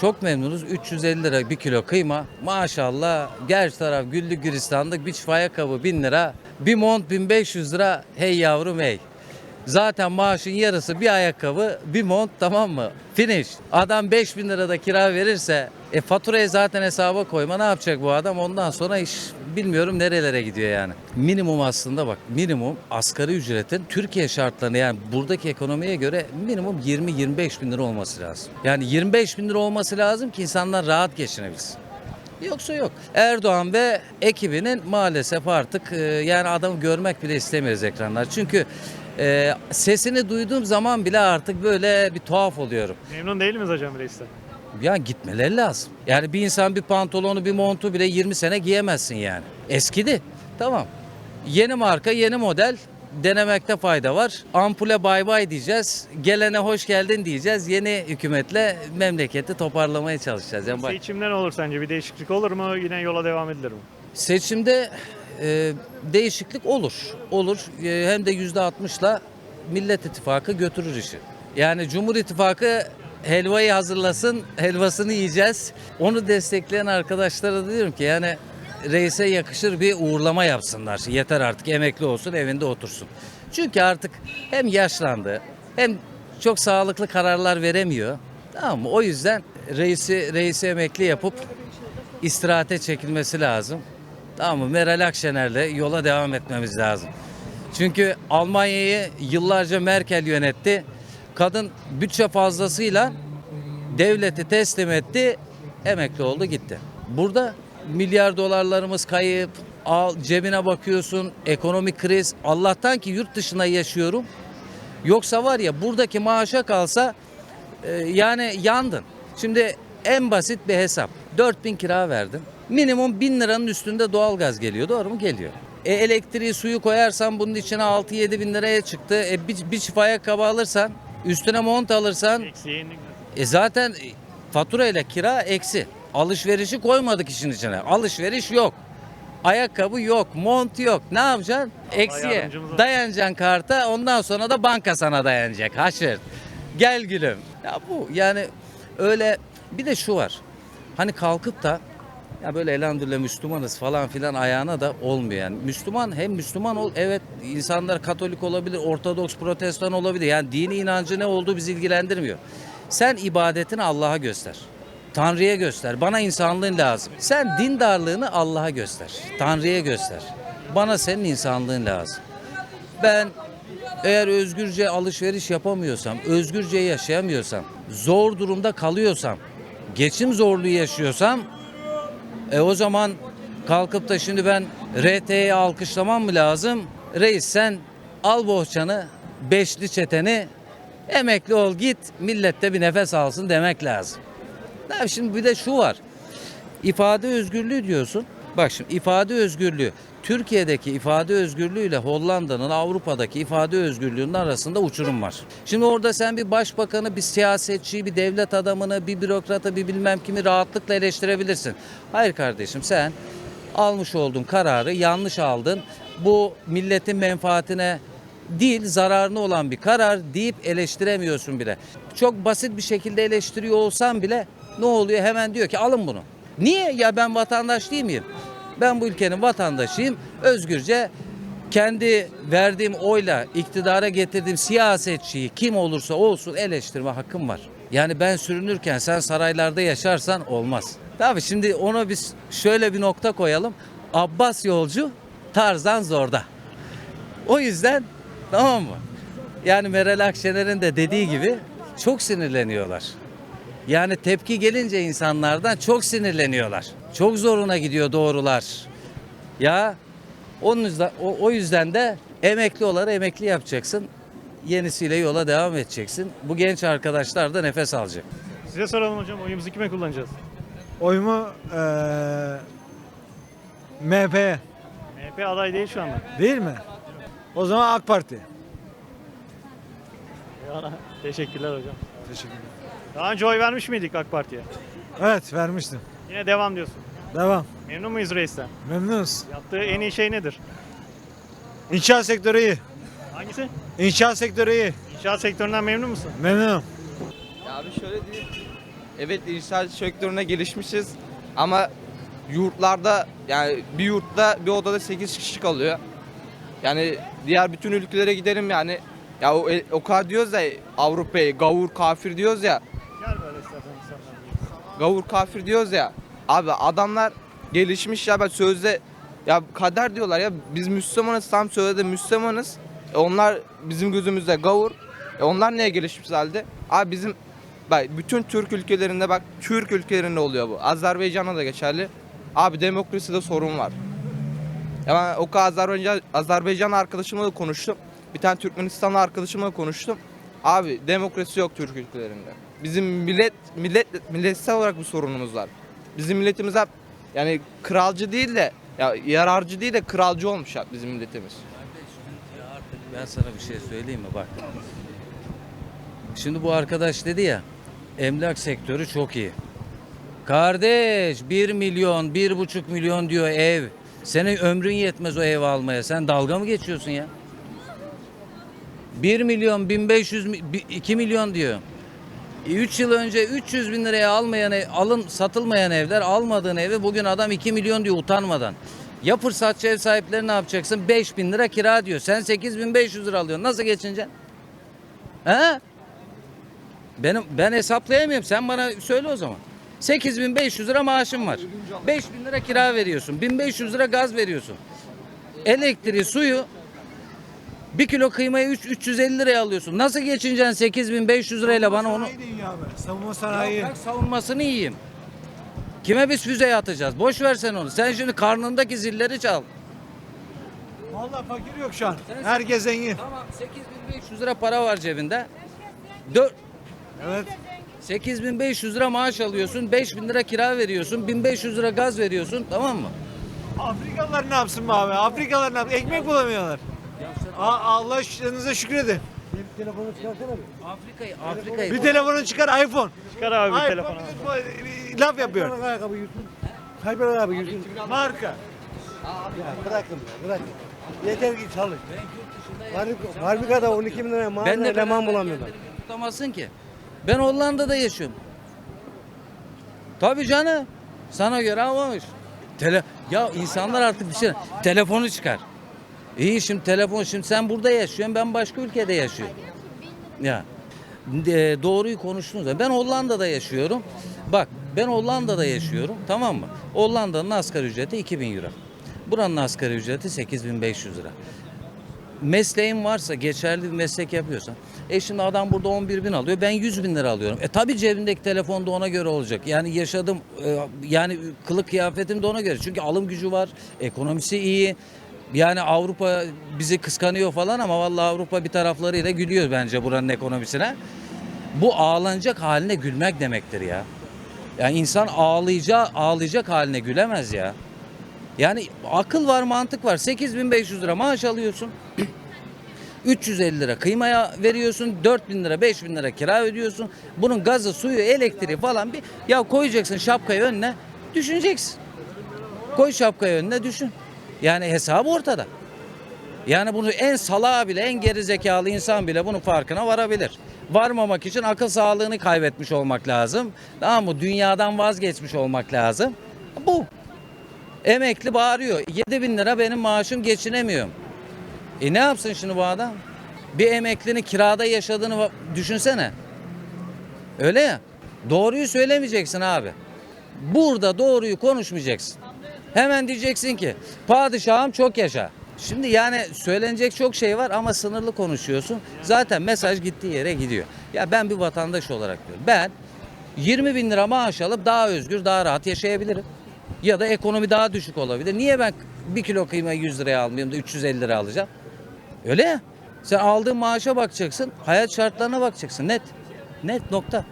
Çok memnunuz. 350 lira bir kilo kıyma. Maşallah. Gerçi taraf güllük gülistanlık. Bir çift ayakkabı 1000 lira. Bir mont 1500 lira. Hey yavrum hey. Zaten maaşın yarısı bir ayakkabı, bir mont tamam mı? Finish. Adam 5000 lirada kira verirse e faturayı zaten hesaba koyma ne yapacak bu adam? Ondan sonra iş bilmiyorum nerelere gidiyor yani. Minimum aslında bak minimum asgari ücretin Türkiye şartlarına yani buradaki ekonomiye göre minimum 20-25 bin lira olması lazım. Yani 25 bin lira olması lazım ki insanlar rahat geçinebilsin. Yoksa yok. Erdoğan ve ekibinin maalesef artık e, yani adamı görmek bile istemiyoruz ekranlar. Çünkü e, sesini duyduğum zaman bile artık böyle bir tuhaf oluyorum. Memnun değil miyiz hocam reisten? Ya gitmeleri lazım. Yani bir insan bir pantolonu bir montu bile 20 sene giyemezsin yani. Eskidi. Tamam. Yeni marka yeni model denemekte fayda var. Ampule bay bay diyeceğiz. Gelene hoş geldin diyeceğiz. Yeni hükümetle memleketi toparlamaya çalışacağız. Yani bak- Seçimden olur sence? Bir değişiklik olur mu? Yine yola devam edilir mi? Seçimde e, değişiklik olur. Olur. E, hem de yüzde altmışla Millet İttifakı götürür işi. Yani Cumhur İttifakı helvayı hazırlasın, helvasını yiyeceğiz. Onu destekleyen arkadaşlara da diyorum ki yani reise yakışır bir uğurlama yapsınlar. Yeter artık emekli olsun, evinde otursun. Çünkü artık hem yaşlandı hem çok sağlıklı kararlar veremiyor. Tamam mı? O yüzden reisi, reisi emekli yapıp istirahate çekilmesi lazım. Tamam mı? Meral Akşener'le yola devam etmemiz lazım. Çünkü Almanya'yı yıllarca Merkel yönetti. Kadın bütçe fazlasıyla devleti teslim etti, emekli oldu gitti. Burada milyar dolarlarımız kayıp, al cebine bakıyorsun, ekonomik kriz. Allah'tan ki yurt dışına yaşıyorum. Yoksa var ya buradaki maaşa kalsa e, yani yandın. Şimdi en basit bir hesap. 4000 kira verdin. Minimum 1000 liranın üstünde doğalgaz geliyor. Doğru mu? Geliyor. E, elektriği suyu koyarsan bunun içine 6-7 bin liraya çıktı. E, bir, bir çift ayakkabı alırsan üstüne mont alırsan e zaten fatura ile kira eksi. Alışverişi koymadık işin içine. Alışveriş yok. Ayakkabı yok, mont yok. Ne yapacaksın? Eksiye. Dayanacaksın karta ondan sonra da banka sana dayanacak. Haşır. Gel gülüm. Ya bu yani öyle bir de şu var. Hani kalkıp da ya böyle elhamdülillah Müslümanız falan filan ayağına da olmuyor. Müslüman hem Müslüman ol evet insanlar Katolik olabilir, Ortodoks, Protestan olabilir. Yani dini inancı ne olduğu bizi ilgilendirmiyor. Sen ibadetini Allah'a göster. Tanrı'ya göster. Bana insanlığın lazım. Sen dindarlığını Allah'a göster. Tanrı'ya göster. Bana senin insanlığın lazım. Ben eğer özgürce alışveriş yapamıyorsam, özgürce yaşayamıyorsam, zor durumda kalıyorsam, geçim zorluğu yaşıyorsam e o zaman kalkıp da şimdi ben RT'yi alkışlamam mı lazım? Reis sen al bohçanı, beşli çeteni, emekli ol git, millette bir nefes alsın demek lazım. Ya şimdi bir de şu var. İfade özgürlüğü diyorsun. Bak şimdi ifade özgürlüğü Türkiye'deki ifade özgürlüğüyle Hollanda'nın Avrupa'daki ifade özgürlüğünün arasında uçurum var. Şimdi orada sen bir başbakanı, bir siyasetçiyi, bir devlet adamını, bir bürokratı, bir bilmem kimi rahatlıkla eleştirebilirsin. Hayır kardeşim sen almış olduğun kararı yanlış aldın. Bu milletin menfaatine değil zararına olan bir karar deyip eleştiremiyorsun bile. Çok basit bir şekilde eleştiriyor olsan bile ne oluyor? Hemen diyor ki alın bunu. Niye? Ya ben vatandaş değil miyim? Ben bu ülkenin vatandaşıyım. Özgürce kendi verdiğim oyla iktidara getirdiğim siyasetçiyi kim olursa olsun eleştirme hakkım var. Yani ben sürünürken sen saraylarda yaşarsan olmaz. Tabii şimdi ona biz şöyle bir nokta koyalım. Abbas yolcu Tarzan zorda. O yüzden tamam mı? Yani Meral Akşener'in de dediği gibi çok sinirleniyorlar. Yani tepki gelince insanlardan çok sinirleniyorlar. Çok zoruna gidiyor doğrular. Ya onun yüzden, o, o yüzden de emekli olarak emekli yapacaksın. Yenisiyle yola devam edeceksin. Bu genç arkadaşlar da nefes alacak. Size soralım hocam oyumuzu kime kullanacağız? Oyumu eee MHP'ye MHP aday değil şu anda. değil mi? O zaman AK Parti. Eyvallah. Teşekkürler hocam. Teşekkür ederim. Daha önce oy vermiş miydik AK Parti'ye? Evet vermiştim. Yine devam diyorsun. Devam. Memnun muyuz reisten? Memnunuz. Yaptığı en iyi şey nedir? İnşaat sektörü iyi. Hangisi? İnşaat sektörü iyi. İnşaat sektöründen memnun musun? Memnunum. Ya abi şöyle diyeyim. Evet inşaat sektörüne gelişmişiz ama yurtlarda yani bir yurtta bir odada 8 kişi kalıyor. Yani diğer bütün ülkelere gidelim yani ya o, o kadar diyoruz ya Avrupa'yı gavur kafir diyoruz ya Gel böyle istersen insanlar. Gavur kafir diyoruz ya. Abi adamlar gelişmiş ya ben sözde ya kader diyorlar ya biz Müslümanız tam sözde Müslümanız. E onlar bizim gözümüzde gavur. E onlar niye gelişmiş halde? Abi bizim bak bütün Türk ülkelerinde bak Türk ülkelerinde oluyor bu. Azerbaycan'da da geçerli. Abi demokraside sorun var. Ya ben o kadar Azerbaycan, Azerbaycan arkadaşımla da konuştum. Bir tane Türkmenistanlı arkadaşımla da konuştum. Abi demokrasi yok Türk ülkelerinde. Bizim millet millet milletsel olarak bir sorunumuz var. Bizim milletimiz hep yani kralcı değil de ya yararcı değil de kralcı olmuş hep bizim milletimiz. Ben sana bir şey söyleyeyim mi bak. Şimdi bu arkadaş dedi ya emlak sektörü çok iyi. Kardeş 1 milyon, 1,5 milyon diyor ev. Senin ömrün yetmez o ev almaya. Sen dalga mı geçiyorsun ya? 1 milyon, 1500, mi- 2 milyon diyor. 3 yıl önce 300 bin liraya almayan ev, alın satılmayan evler almadığın evi bugün adam 2 milyon diyor utanmadan. Ya fırsatçı ev sahipleri ne yapacaksın? 5 bin lira kira diyor. Sen 8500 lira alıyorsun. Nasıl geçineceksin? He? Benim, ben hesaplayamıyorum. Sen bana söyle o zaman. 8500 lira maaşım var. 5000 lira kira veriyorsun. 1500 lira gaz veriyorsun. Elektriği, suyu bir kilo kıymayı 3 350 liraya alıyorsun. Nasıl geçineceksin 8500 lirayla bana onu? Sanayi de iyi abi. Savunma sanayi. Ya bırak savunmasını yiyeyim. Kime biz füzeyi atacağız? Boş ver sen onu. Sen şimdi karnındaki zilleri çal. Vallahi fakir yok şu an. Herkes zengin. Tamam 8500 lira para var cebinde. 4 Evet. 8500 lira maaş alıyorsun, 5000 lira kira veriyorsun, 1500 lira gaz veriyorsun tamam mı? Afrikalılar ne yapsın be abi? Afrikalılar ne yapsın? Ekmek bulamıyorlar. Aa, Allah yanınıza şükredin. Afrika'yı Afrika'yı Bir telefonu çıkar iPhone. Çıkar abi bir iPhone telefonu. bir- laf yapıyor. ayakkabı yüzün. Hayber abi yüzün. Marka. Ya bırakın bırakın. Yeter ki çalış. Fabrik- Fabrikada 12 bin liraya maaş ben de eleman beraber bulamıyorlar. kendini Tutamazsın ki. Ben Hollanda'da yaşıyorum. Tabii canım. Sana göre almamış. Tele ya insanlar artık bir şey telefonu çıkar. İyi şimdi telefon şimdi sen burada yaşıyorsun ben başka ülkede yaşıyorum. Ya e, doğruyu konuştunuz. Ben Hollanda'da yaşıyorum. Bak ben Hollanda'da yaşıyorum tamam mı? Hollanda'nın asgari ücreti 2000 euro. Buranın asgari ücreti 8500 lira. Mesleğin varsa geçerli bir meslek yapıyorsan. E şimdi adam burada 11 bin alıyor ben 100 bin lira alıyorum. E tabi cebimdeki telefon da ona göre olacak. Yani yaşadım e, yani kılık kıyafetim de ona göre. Çünkü alım gücü var ekonomisi iyi. Yani Avrupa bizi kıskanıyor falan ama vallahi Avrupa bir taraflarıyla gülüyor bence buranın ekonomisine. Bu ağlanacak haline gülmek demektir ya. Yani insan ağlayacak ağlayacak haline gülemez ya. Yani akıl var mantık var. 8500 lira maaş alıyorsun. 350 lira kıymaya veriyorsun. 4000 lira 5000 lira kira ödüyorsun. Bunun gazı suyu elektriği falan bir ya koyacaksın şapkayı önüne düşüneceksin. Koy şapkayı önüne düşün. Yani hesabı ortada. Yani bunu en salağı bile en geri zekalı insan bile bunun farkına varabilir. Varmamak için akıl sağlığını kaybetmiş olmak lazım. Tamam mı? Dünyadan vazgeçmiş olmak lazım. Bu. Emekli bağırıyor. 7 bin lira benim maaşım geçinemiyorum. E ne yapsın şimdi bu adam? Bir emeklinin kirada yaşadığını düşünsene. Öyle ya. Doğruyu söylemeyeceksin abi. Burada doğruyu konuşmayacaksın. Hemen diyeceksin ki padişahım çok yaşa. Şimdi yani söylenecek çok şey var ama sınırlı konuşuyorsun. Zaten mesaj gittiği yere gidiyor. Ya ben bir vatandaş olarak diyorum. Ben 20 bin lira maaş alıp daha özgür, daha rahat yaşayabilirim. Ya da ekonomi daha düşük olabilir. Niye ben bir kilo kıyma 100 liraya almayayım da 350 lira alacağım? Öyle ya. Sen aldığın maaşa bakacaksın, hayat şartlarına bakacaksın. Net. Net nokta.